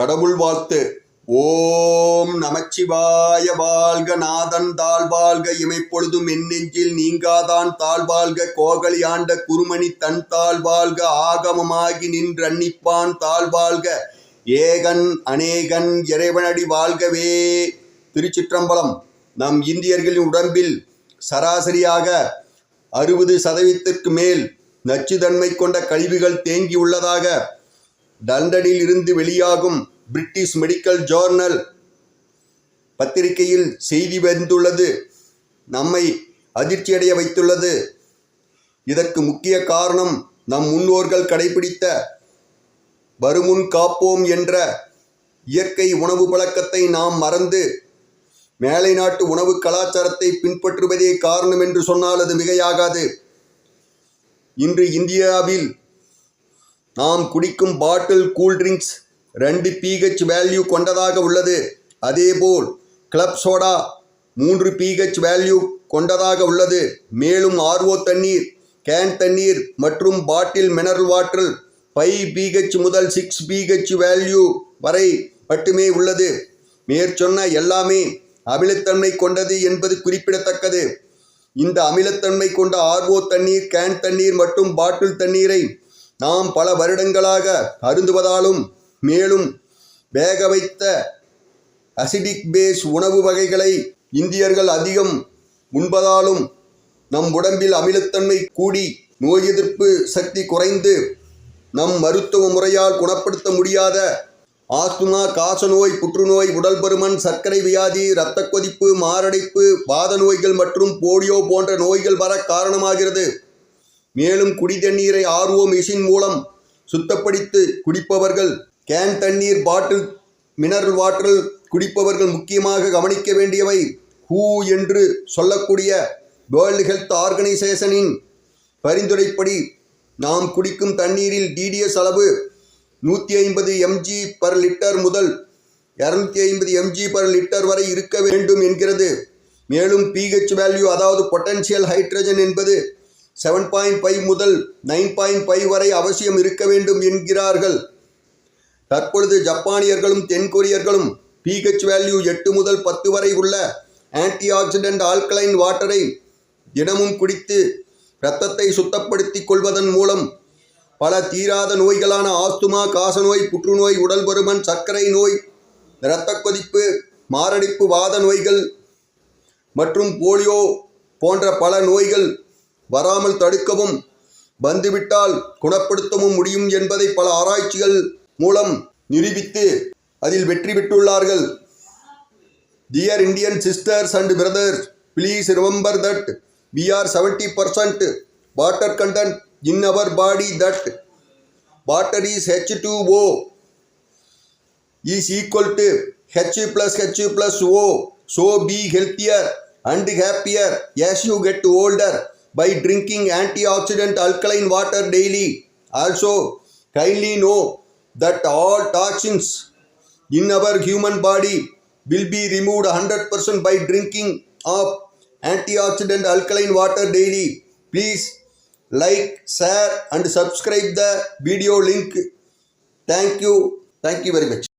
கடவுள் வாழ்த்து. ஓம் நமச்சிவாய வாழ்க நாதன் தாழ்வாழ்க இமைப்பொழுதும் எண்ணெஞ்சில் நீங்காதான் தாழ்வாழ்க கோகலி ஆண்ட குருமணி தன் தாழ்வாழ்க ஆகமமாகி நின்றன்னிப்பான் தாழ்வாழ்க. ஏகன் அநேகன் இறைவனடி வாழ்கவே. திருச்சிற்றம்பலம் நம் இந்தியர்களின் உடம்பில் சராசரியாக அறுபது சதவீதத்திற்கு மேல் நச்சுத்தன்மை கொண்ட கழிவுகள் தேங்கியுள்ளதாக லண்டனில் இருந்து வெளியாகும் பிரிட்டிஷ் மெடிக்கல் ஜோர்னல் பத்திரிகையில் செய்தி வந்துள்ளது. நம்மை அதிர்ச்சியடைய வைத்துள்ளது. இதற்கு முக்கிய காரணம் நம் முன்னோர்கள் கடைபிடித்த வருமுன் காப்போம் என்ற இயற்கை உணவு பழக்கத்தை நாம் மறந்து மேலை நாட்டு உணவு கலாச்சாரத்தை பின்பற்றுவதே காரணம் என்று சொன்னால் அது மிகையாகாது. இன்று இந்தியாவில் நாம் குடிக்கும் பாட்டில் கூல்ட்ரிங்க்ஸ் ரெண்டு பிஹெச் வேல்யூ கொண்டதாக உள்ளது. அதேபோல் கிளப் சோடா மூன்று பிஹெச் வேல்யூ கொண்டதாக உள்ளது. மேலும் ஆர்ஓ தண்ணீர் கேன் தண்ணீர் மற்றும் bottle mineral water five pH முதல் சிக்ஸ் பிஹெச் வேல்யூ வரை மட்டுமே உள்ளது. மேற்சொன்ன எல்லாமே அமிலத்தன்மை கொண்டது என்பது குறிப்பிடத்தக்கது. இந்த அமிலத்தன்மை கொண்ட ஆர்ஓ தண்ணீர் கேன் தண்ணீர் மற்றும் பாட்டில் தண்ணீரை நாம் பல வருடங்களாக அருந்துவதாலும் மேலும் வேக வைத்த அசிடிக் பேஸ் உணவு வகைகளை இந்தியர்கள் அதிகம் உண்பதாலும் நம் உடம்பில் அமிலத்தன்மை கூடி நோய் எதிர்ப்பு சக்தி குறைந்து நம் மருத்துவ முறையால் குணப்படுத்த முடியாத ஆஸ்துமா காசநோய் புற்றுநோய் உடல் பருமன் சர்க்கரை வியாதி இரத்த கொதிப்பு மாரடைப்பு வாத நோய்கள் மற்றும் போலியோ போன்ற நோய்கள் வர காரணமாகிறது. மேலும் குடி தண்ணீரை ஆர்ஓ மிஷின் மூலம் சுத்தப்படுத்தி குடிப்பவர்கள் கேன் தண்ணீர் பாட்டில் மினரல் வாட்டர் குடிப்பவர்கள் முக்கியமாக கவனிக்க வேண்டியவை ஹூ என்று சொல்லக்கூடிய வேர்ல்டு ஹெல்த் ஆர்கனைசேஷனின் பரிந்துரைப்படி நாம் குடிக்கும் தண்ணீரில் டிடிஎஸ் அளவு நூற்றி ஐம்பது எம்ஜி பர் லிட்டர் முதல் இரநூத்தி ஐம்பது எம்ஜி பர் லிட்டர் வரை இருக்க வேண்டும் என்கிறது. மேலும் பிஹெச் வேல்யூ அதாவது பொட்டன்ஷியல் ஹைட்ரஜன் என்பது செவன் பாயிண்ட் ஃபைவ் முதல் நைன் பாயிண்ட் ஃபைவ் வரை அவசியம் இருக்க வேண்டும் என்கிறார்கள். தற்பொழுது ஜப்பானியர்களும் தென்கொரியர்களும் பிஹெச் வேல்யூ எட்டு முதல் பத்து வரை உள்ள ஆன்டி ஆக்சிடென்ட் ஆல்கலைன் வாட்டரை தினமும் குடித்து இரத்தத்தை சுத்தப்படுத்திக் கொள்வதன் மூலம் பல தீராத நோய்களான ஆஸ்துமா காசநோய் புற்றுநோய் உடல் பருமன் சர்க்கரை நோய் இரத்த கொதிப்பு மாரடைப்பு வாத நோய்கள் மற்றும் போலியோ போன்ற பல நோய்கள் வராமல் தடுக்கவும் வந்துவிட்டால் குணப்படுத்தவும் முடியும் என்பதை பல ஆராய்ச்சிகள் மூலம் நிரூபித்து அதில் வெற்றி பெற்றுள்ளார்கள் dear Indian sisters and brothers please remember that we are seventy percent water content in our body that water is H two O is equal to H plus H plus O so be healthier and happier as you get older by drinking antioxidant alkaline water daily also kindly know that all toxins in our human body will be removed 100% by drinking of antioxidant alkaline water daily. Please like, share and subscribe the video link. Thank you. Thank you very much.